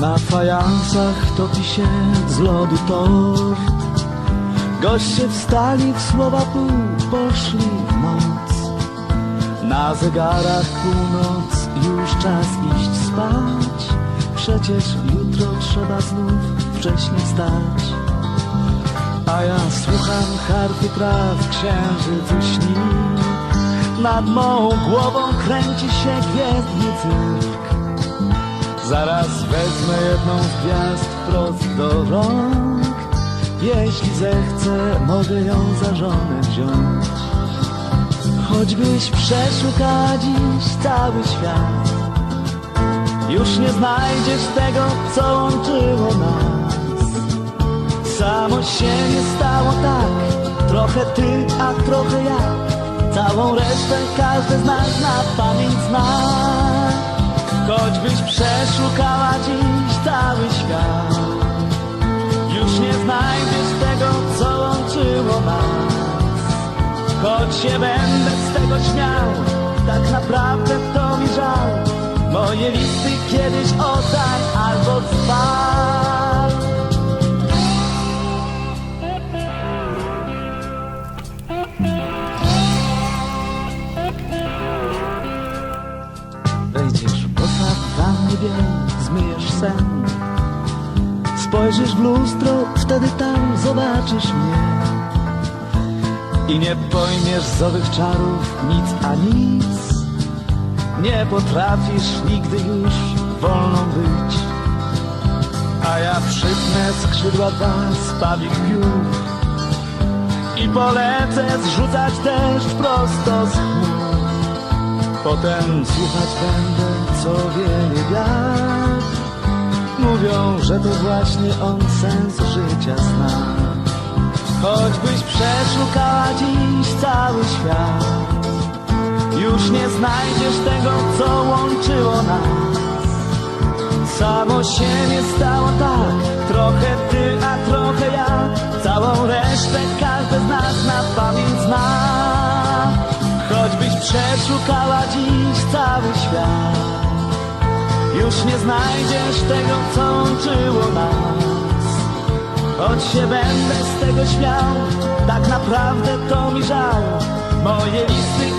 Na fajansach topi się z lodu tort Goście wstali w słowa pół, poszli w noc. Na zegarach północ, już czas iść spać. Przecież jutro trzeba znów wcześnie wstać A ja słucham harfy traw, księżycu śni Nad mą głową kręci się gwiezdny cyrk Zaraz wezmę jedną z gwiazd wprost do rąk. Jeśli zechcę, mogę ją za żonę wziąć. Choćbyś przeszukała dziś cały świat Już nie znajdziesz tego, co łączyło nas. Samo się nie stało tak Trochę ty, a trochę ja. Całą resztę każdy z nas na pamięć Choćbyś przeszukała dziś cały świat Już nie znajdziesz tego, co łączyło nas. Choć się będę z tego śmiał Tak naprawdę to mi żal. Moje listy kiedyś oddaj albo spal zmyjesz sen Spojrzysz w lustro, wtedy tam zobaczysz mnie. I nie pojmiesz z owych czarów nic a nic. Nie potrafisz nigdy już wolną być. A ja przypnę skrzydła dwa z piór. I polecę zrzucać deszcz prosto z chmur. Potem słuchać będę, co wieje wiatr. Mówią, że to właśnie on sens życia zna. Choćbyś przeszukała dziś cały świat Już nie znajdziesz tego, co łączyło nas. Samo się nie stało tak Trochę ty, a trochę ja. Całą resztę każdy z nas na pamięć zna. Choćbyś przeszukała dziś cały świat Już nie znajdziesz tego, co łączyło nas. Choć się będę z tego śmiał Tak naprawdę to mi żal. Moje listy